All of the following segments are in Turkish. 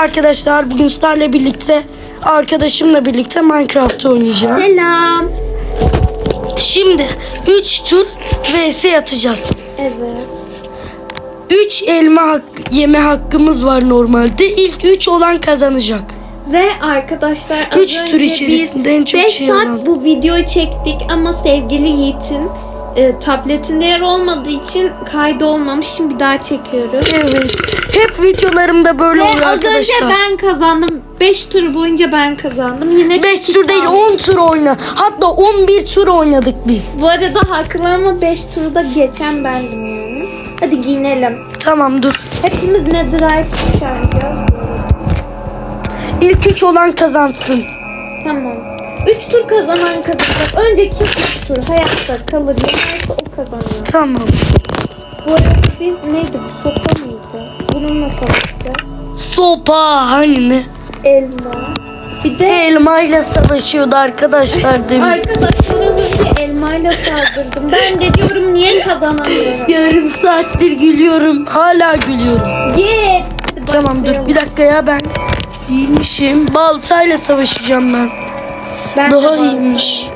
arkadaşlar. Bugün sizlerle birlikte arkadaşımla birlikte Minecraft oynayacağım. Selam. Şimdi 3 tur vs atacağız. Evet. 3 elma hak- yeme hakkımız var normalde. İlk 3 olan kazanacak. Ve arkadaşlar az Üç tur önce içerisinde en çok beş şey saat olan. bu videoyu çektik ama sevgili Yiğit'in e, tabletinde yer olmadığı için kaydı olmamış. Şimdi bir daha çekiyoruz. Evet. Hep videolarımda böyle Ve oluyor az önce arkadaşlar. ben kazandım. 5 tur boyunca ben kazandım. Yine 5 çok tur değil iddialı. 10 tur oyna. Hatta 11 tur oynadık biz. Bu arada haklı ama 5 turu da geçen bendim yani. Hadi giyinelim. Tamam dur. Hepimiz netherite kuşanacağız. İlk 3 olan kazansın. Tamam. 3 tur kazanan kazanacak. Önceki 3 tur hayatta kalır. Yenerse o kazanıyor. Tamam. Bu arada biz neydi bu? Sopa mıydı? Bununla savaştık. Sopa hani ne? Elma. Bir de Elmayla savaşıyordu arkadaşlar demin. arkadaşlar az önce elmayla saldırdım. Ben de diyorum niye kazanamıyorum? Yarım saattir gülüyorum. Hala gülüyorum. Git. Tamam dur bir dakika ya ben iyiymişim. Baltayla savaşacağım ben. Ben Daha iyiymiş.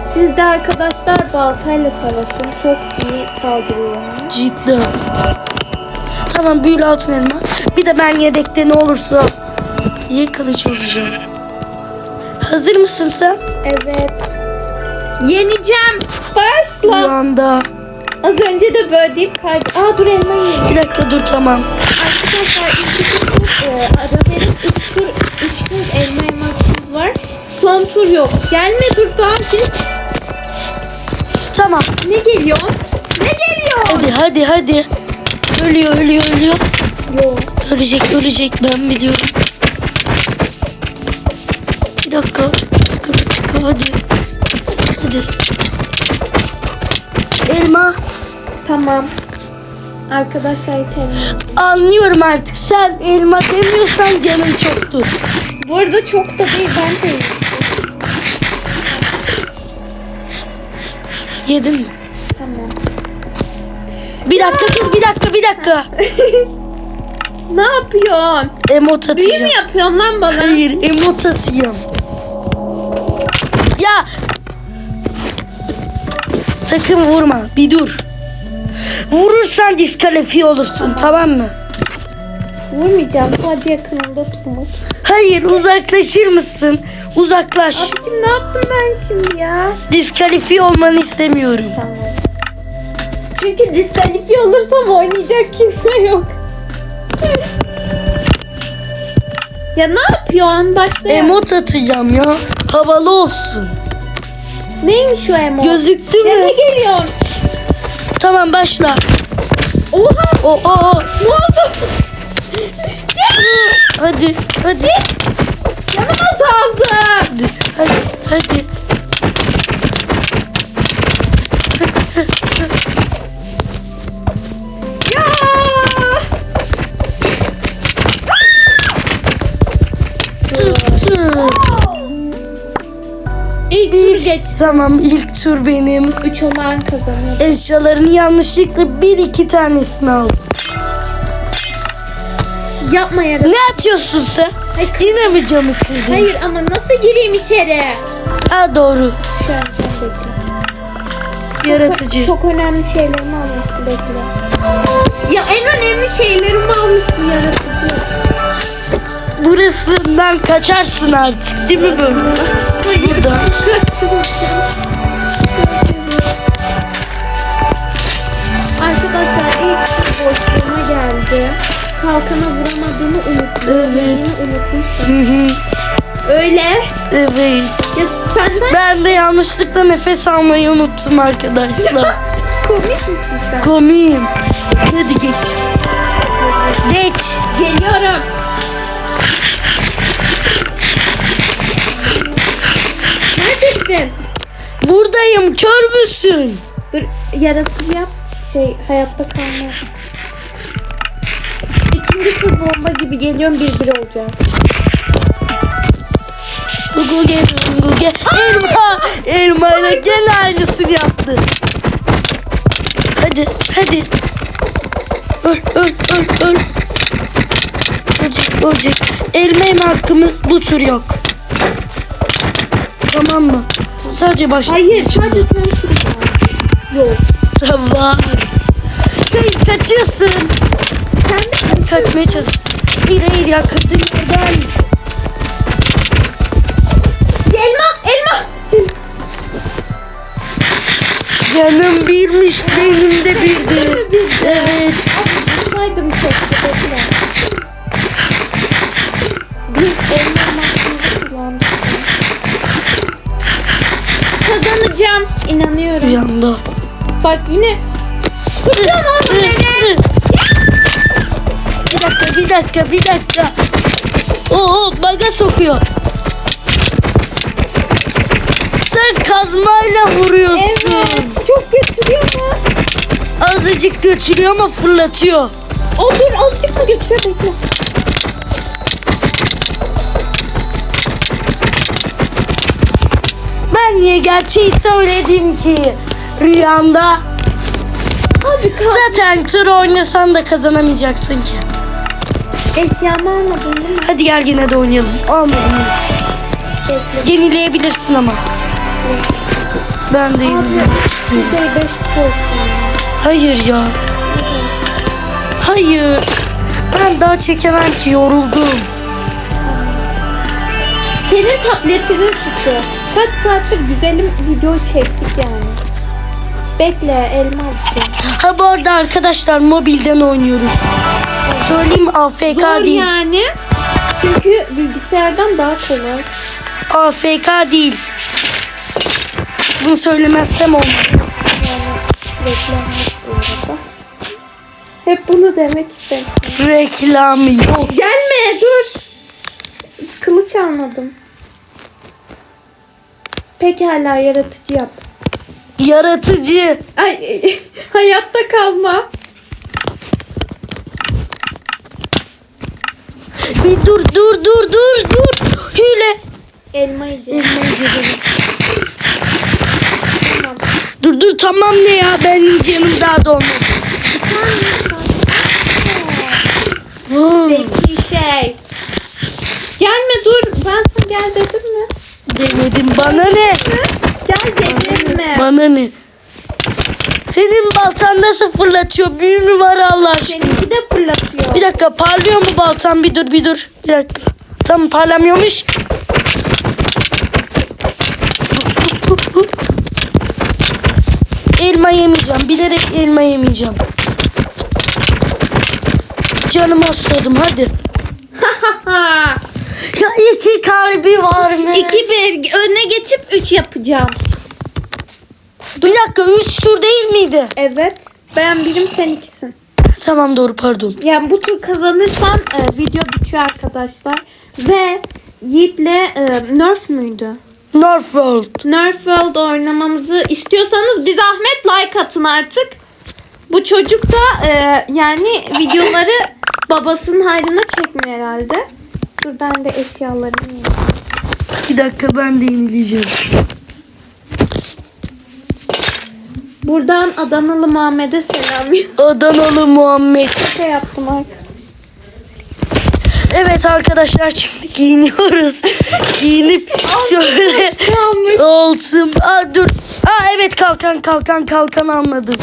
Siz de arkadaşlar baltayla savaşın. Çok iyi saldırıyor. Cidden. Tamam büyülü altın elma. Bir de ben yedekte ne olursa diye kılıç alacağım. Hazır mısın sen? Evet. Yeneceğim. Bir Başla. anda. Az önce de böyle deyip kaydı. Aa dur elma yiyelim. Bir dakika dur tamam. Arkadaşlar iki tur e, ara verip üç tur, üç tur elma elma hakkımız var. Son tur yok. Gelme dur daha. Tamam. Ne geliyor? Ne geliyor? Hadi hadi hadi. Ölüyor ölüyor ölüyor. Yok. Ölecek ölecek ben biliyorum. Bir dakika. Bir dakika bir dakika hadi. Hadi. Elma. Tamam. Arkadaşlar yeterli. Anlıyorum artık sen elma demiyorsan canın çoktur. Bu arada çok da değil ben de Yedin mi? Tamam. Bir dakika dur bir dakika bir dakika. Ne yapıyorsun? Emot Büyü atacağım. mü yapıyorsun lan bana? Hayır emot atacağım. Ya. Sakın vurma bir dur. Vurursan diskalifiye olursun tamam mı? Vurmayacağım. Sadece yakınında tutmak. Hayır uzaklaşır mısın? Uzaklaş. Abicim ne yaptım ben şimdi ya? Diskalifiye olmanı istemiyorum. Tamam. Çünkü diskalifiye olursam oynayacak kimse yok. ya ne yapıyorsun? Başlayalım. Emot atacağım ya. Havalı olsun. Neymiş o emo? Gözüktü mü? ne geliyorsun? Tamam başla. Oha! O o o. Ne oldu? Hadi hadi. Yanıma saldı. Hadi hadi. Tık tık tık. Ya! tık tık. İlk tur geç. Tamam ilk tur benim. Üç olan kazanıyor. Eşyaların yanlışlıkla bir iki tanesini aldım. Yapma yarın. Ne atıyorsun sen? Yine mi camı kırdın? Hayır ama nasıl gireyim içeri? Ha doğru. Şu an. Yaratıcı. Çok önemli şeylerimi almışsın bekle. Ya en önemli şeylerimi almışsın yaratıcı. Burasından kaçarsın artık değil mi böyle? Burada. Arkadaşlar ilk boşluğuma geldi. Kalkana vuramadığımı unuttum. Evet. Öyle. evet. Ya senden Ben de yanlışlıkla nefes almayı unuttum arkadaşlar. komik misin sen? Komiyim. Hadi geç. Geç. Geliyorum. Neredesin? Buradayım. Kör müsün? Dur yaratıcı yap. Şey hayatta kalma. İkinci tur bomba gibi geliyorum bir bir olacağım. Gugu gel. Gugu gel. Elma. Elmayla gene aynısını yaptı. Hadi. Hadi. Öl öl öl öl. böcek. Elma yeme hakkımız bu tur yok. Tamam mı? Sadece baş. Hayır sadece son tur var. Yok. Tamam. Hayır kaçıyorsun. Sen de Kaçmaya çalıştım. Hayır hayır ya kadın yerden. elma elma. Canım birmiş benim de birdi. Evet. Saydım keşke bekle. Bir elma makinesi kullandım. Kazanacağım. İnanıyorum. Bir anda. Bak yine. Tutuyorsun oğlum beni. Bir dakika bir dakika bir dakika. Oo baga sokuyor. Sen kazmayla vuruyorsun. Evet. Çok götürüyor mu? Azıcık götürüyor ama fırlatıyor. O dur azıcık mı götürüyor bekle. Ben niye gerçeği söyledim ki? Rüyanda. Abi. Zaten tur oynasan da kazanamayacaksın ki. Eşyamı almadın değil mi? Hadi gel yine de oynayalım. Almadım. Bekle. Yenileyebilirsin ama. Ben de yenileyim. Hayır ya. Hayır. Ben daha çekemem ki yoruldum. Senin tabletinin suçu. Kaç saattir güzelim video çektik yani. Bekle elma alacağım. Ha bu arada arkadaşlar mobilden oynuyoruz. Söyleyeyim AFK Zor değil. yani. Çünkü bilgisayardan daha kolay. AFK değil. Bunu söylemezsem olmaz. Bu arada. Hep bunu demek istedim. Reklam yok. Gelme dur. Kılıç almadım. Pekala yaratıcı yap. Yaratıcı. Ay hayatta kalma. Bir dur dur dur dur dur. Hile. Elma cebelim. Tamam. Dur dur tamam ne ya ben canım daha dolmadı. Hmm, Peki şey. Gelme dur. Ben sana gel dedim mi? demedim bana ne? Gel dedim mi? Bana ne? Senin baltan nasıl fırlatıyor? Büyü mü var Allah aşkına? Seninki de fırlatıyor. Bir dakika parlıyor mu baltan? Bir dur bir dur. Bir dakika. Tam parlamıyormuş. Elma yemeyeceğim. Bilerek elma yemeyeceğim. Canıma susadım hadi. Ha. Ya iki kalbi varmış. İki bir öne geçip üç yapacağım. Bir dakika üç tur değil miydi? Evet. Ben birim sen ikisin. Tamam doğru pardon. Yani bu tur kazanırsam e, video bitiyor arkadaşlar. Ve Yiğit'le e, Nerf müydü? Northworld. Nerf World oynamamızı istiyorsanız bir zahmet like atın artık. Bu çocuk da e, yani videoları babasının hayrına çekmiyor herhalde. Dur ben de eşyalarımı yiyeyim. Bir dakika ben de yenileceğim. Buradan Adanalı Muhammed'e selam. Adanalı Muhammed. Şaka yaptım artık. Evet arkadaşlar şimdi giyiniyoruz. Giyinip şöyle olsun. Aa, dur. Aa, evet kalkan kalkan kalkan almadım.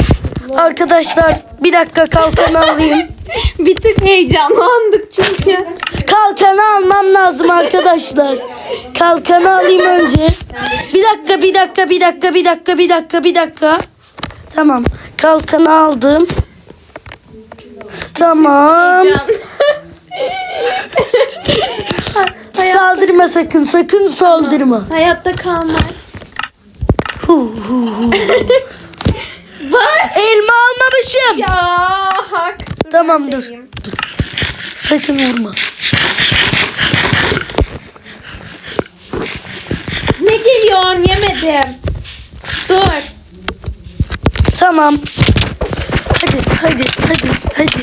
Arkadaşlar bir dakika kalkan alayım. Bir tık heyecanlandık çünkü. Kalkanı almam lazım arkadaşlar. Kalkanı alayım önce. Bir dakika bir dakika bir dakika bir dakika bir dakika bir dakika. Tamam. Kalkanı aldım. Tamam. Saldırma sakın sakın saldırma. Hayatta kalmak. Bas. Elma almamışım. Ya hak. Tamam dur. dur. Sakın vurma. Ne geliyorsun yemedim. Dur. Tamam. Hadi hadi hadi hadi.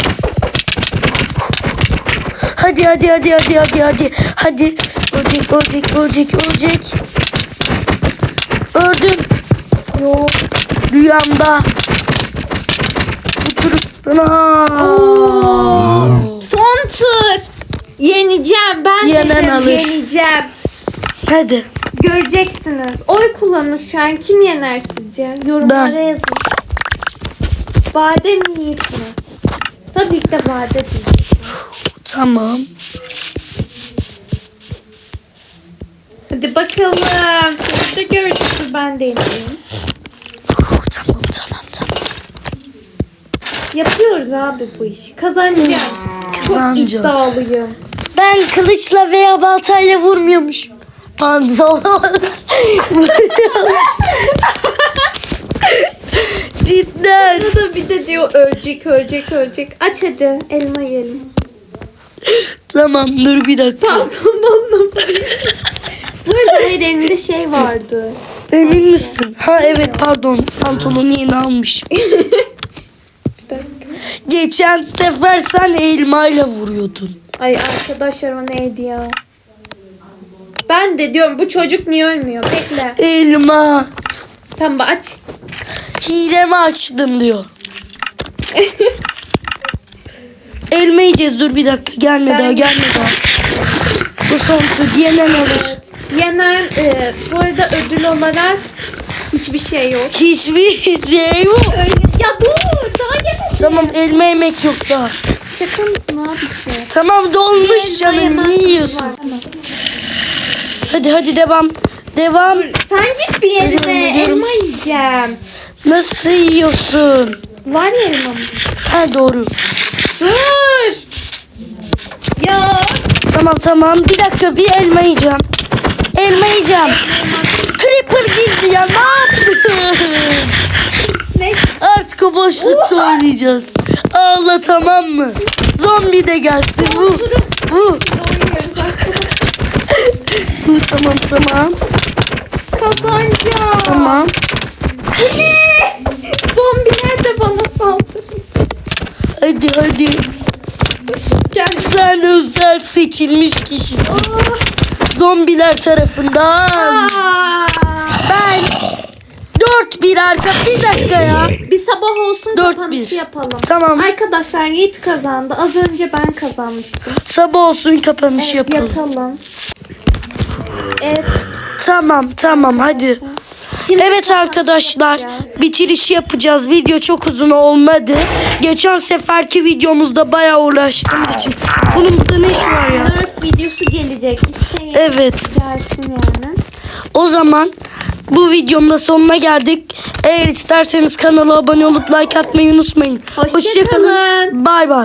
Hadi hadi hadi hadi hadi hadi. Hadi. Ölecek ölecek ölecek ölecek. Öldüm. Yok. Rüyamda. Oturup sana. Son tur. Yeneceğim ben Yenen alır. yeneceğim. Hadi. Göreceksiniz. Oy kullanın şu an. Kim yener sizce? Yorumlara Ben. yazın. Bade mi Yiğit mi? Tabii ki de Bade diyeceğim. Tamam. Hadi bakalım. Siz de göreceksiniz. Ben de yeneyim. Tamam tamam tamam. Yapıyoruz abi bu işi. Kazanacağım. Çok Kazanacağım. iddialıyım. Ben kılıçla veya baltayla vurmuyormuş. Pantolon. Cidden. Burada bir de diyor ölecek ölecek ölecek. Aç hadi elma yiyelim. Tamam dur bir dakika. Pantolonla Bu arada hayır elimde şey vardı. Emin misin? Ha evet pardon. Pantolonu yeni almış. Geçen sefer sen elmayla vuruyordun. Ay arkadaşlar o neydi ya? Ben de diyorum bu çocuk niye ölmüyor? Bekle. Elma. Tamam aç. Hile mi açtın diyor. Elma yiyeceğiz dur bir dakika gelme Ben- daha gelme daha. Bu son tur yenen alır. Yenen e, bu arada ödül olarak hiçbir şey yok. Hiçbir şey yok. Öyle. Ya dur daha gel. Tamam elma yemek yok daha. Şaka mısın abi şey? Tamam dolmuş canım ne yiyorsun? var. Tamam. Hadi hadi devam. Devam. Sen git bir yerine elma yiyeceğim. Nasıl yiyorsun? Var ya elmamız. Ha doğru. Dur. Ya. Tamam tamam bir dakika bir elma yiyeceğim. Elma yiyeceğim. Creeper girdi ya ne yaptın? Ne? Artık o boşlukta oynayacağız. Ağla tamam mı? Zombi de gelsin. Bu. Bu. Bu tamam tamam. Kazanacağım. Tamam. Hadi hadi. Sen özel seçilmiş kişisin. Zombiler tarafından. Aa, Ben dört bir arka. Bir dakika ya. bir sabah olsun Dört kapanışı bir. yapalım. Tamam. Arkadaşlar Yiğit kazandı. Az önce ben kazanmıştım. Sabah olsun kapanış Evet, yapalım. yatalım. Evet. Tamam tamam hadi. Şimdi Evet arkadaşlar bitiriş yapacağız. Video çok uzun olmadı. Geçen seferki videomuzda bayağı uğraştığımız için. Bunun burada ne işi var ya? Nerf videosu gelecek. İsteyin Evet. yani. O zaman bu videonun da sonuna geldik. Eğer isterseniz kanala abone olup like atmayı unutmayın. Hoşça kalın. Bay bay.